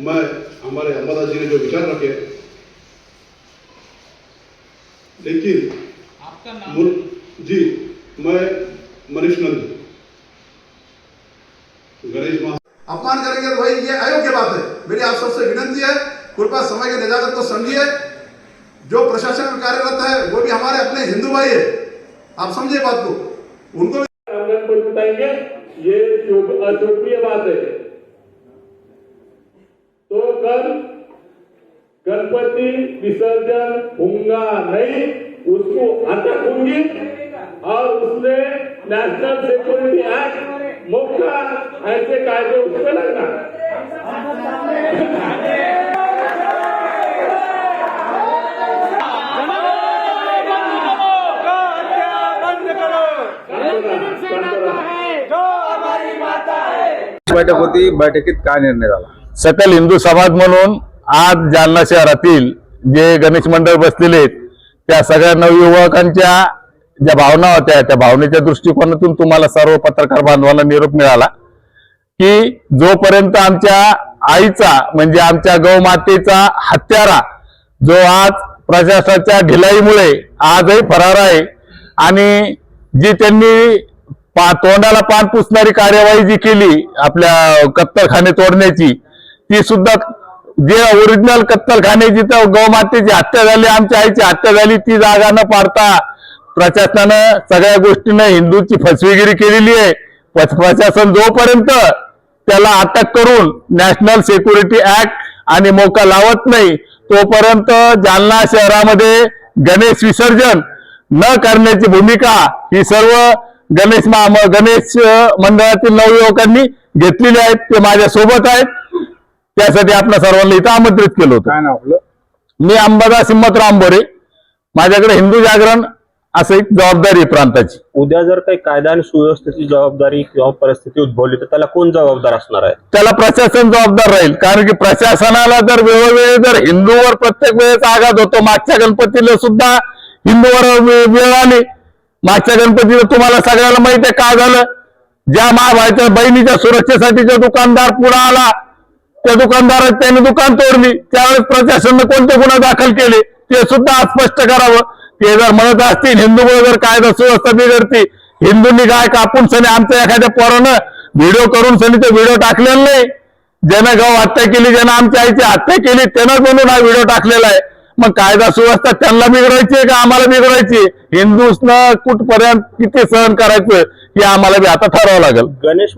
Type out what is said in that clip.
मैं हमारे अम्बादास जी ने जो विचार रखे लेकिन आपका नाम? जी मैं मनीष नंद गणेश महा अपमान करेंगे तो भाई ये अयोग्य बात है। मेरी आप सबसे विनंती है कृपया समय की निजाकत को समझिए। जो प्रशासन में कार्यरत है वो भी हमारे अपने हिंदू भाई है। आप समझिए बात को। उनको भी बिताएँगे ये शोभ- अशोभनीय बात है तो कल गणपति विसर्जन होगा नहीं उसको अटक होंगी और उसने नेशनल सिक्योरिटी एक्ट मौका ऐसे कायदे उस पर लगना बैठक होती बैठकीत काय निर्णय झाला? सकल हिंदू समाज म्हणून आज जालना शहरातील जे गणेश मंडळ बसलेले आहेत त्या सगळ्या नवयुवकांच्या ज्या भावना होत्या त्या भावनेच्या दृष्टिकोनातून तुम्हाला सर्व पत्रकार बांधवांना निरोप मिळाला की जोपर्यंत आमच्या आईचा म्हणजे आमच्या गौमातेचा हत्यारा जो आज प्रशासनाच्या ढिलाईमुळे आजही फरार आहे आणि जी त्यांनी पा तोंडाला पान पुसणारी कार्यवाही जी केली आपल्या कत्तरखाने तोडण्याची ती सुद्धा जे ओरिजिनल कत्तलखाने जिथं गौमातेची हत्या झाली आमच्या आईची हत्या झाली ती जागा न पाडता प्रशासनानं सगळ्या गोष्टीनं हिंदूची फसवेगिरी केलेली आहे. प- प्रशासन जोपर्यंत त्याला अटक करून नॅशनल सिक्युरिटी ऍक्ट आणि मोका लावत नाही तोपर्यंत जालना शहरामध्ये गणेश विसर्जन न करण्याची भूमिका ही सर्व गणेश महा गणेश मंडळातील नवयुवकांनी घेतलेली आहेत ते माझ्या सोबत आहेत. त्यासाठी आपल्या सर्वांना इथं आमंत्रित केलं होतं. काय नाव आपलं? मी अंबादास हिम्मत रामबोरे माझ्याकडे हिंदू जागरण असं एक जबाबदारी आहे प्रांताची. उद्या जर काही कायदा आणि सुव्यवस्थेची जबाबदारी किंवा परिस्थिती उद्भवली तर त्याला कोण जबाबदार असणार आहे? त्याला प्रशासन जबाबदार राहील कारण की प्रशासनाला जर वेळोवेळी जर हिंदूवर प्रत्येक वेळेस आघात होतो मागच्या गणपतीला सुद्धा हिंदूवर वे- वेळ आली. मागच्या गणपतीला तुम्हाला सगळ्याला माहिती आहे काय झालं? ज्या महाभाईच्या बहिणीच्या सुरक्षेसाठी जो दुकानदार पुढे आला त्या दुकानदारात त्यांनी दुकान तोडली. त्यावेळेस प्रशासनानं कोणते गुन्हा दाखल केले ते सुद्धा स्पष्ट करावं. ते जर म्हणत असतील हिंदूमुळे जर कायदा सुव्यवस्था बिघडती हिंदूंनी काय कापून सनी आमच्या एखाद्या पोरानं व्हिडिओ करून सनी तो व्हिडिओ टाकलेला नाही. ज्यानं गाव हत्या केली ज्यानं आमच्या आईची हत्या केली त्यानं म्हणून हा व्हिडिओ टाकलेला आहे. मग कायदा सुव्यवस्था त्यांना बिघडायची आहे का आम्हाला बिघडायची हिंदूसनं कुठपर्यंत किती सहन करायचं हे आम्हाला बी आता ठरवावं लागेल. गणेश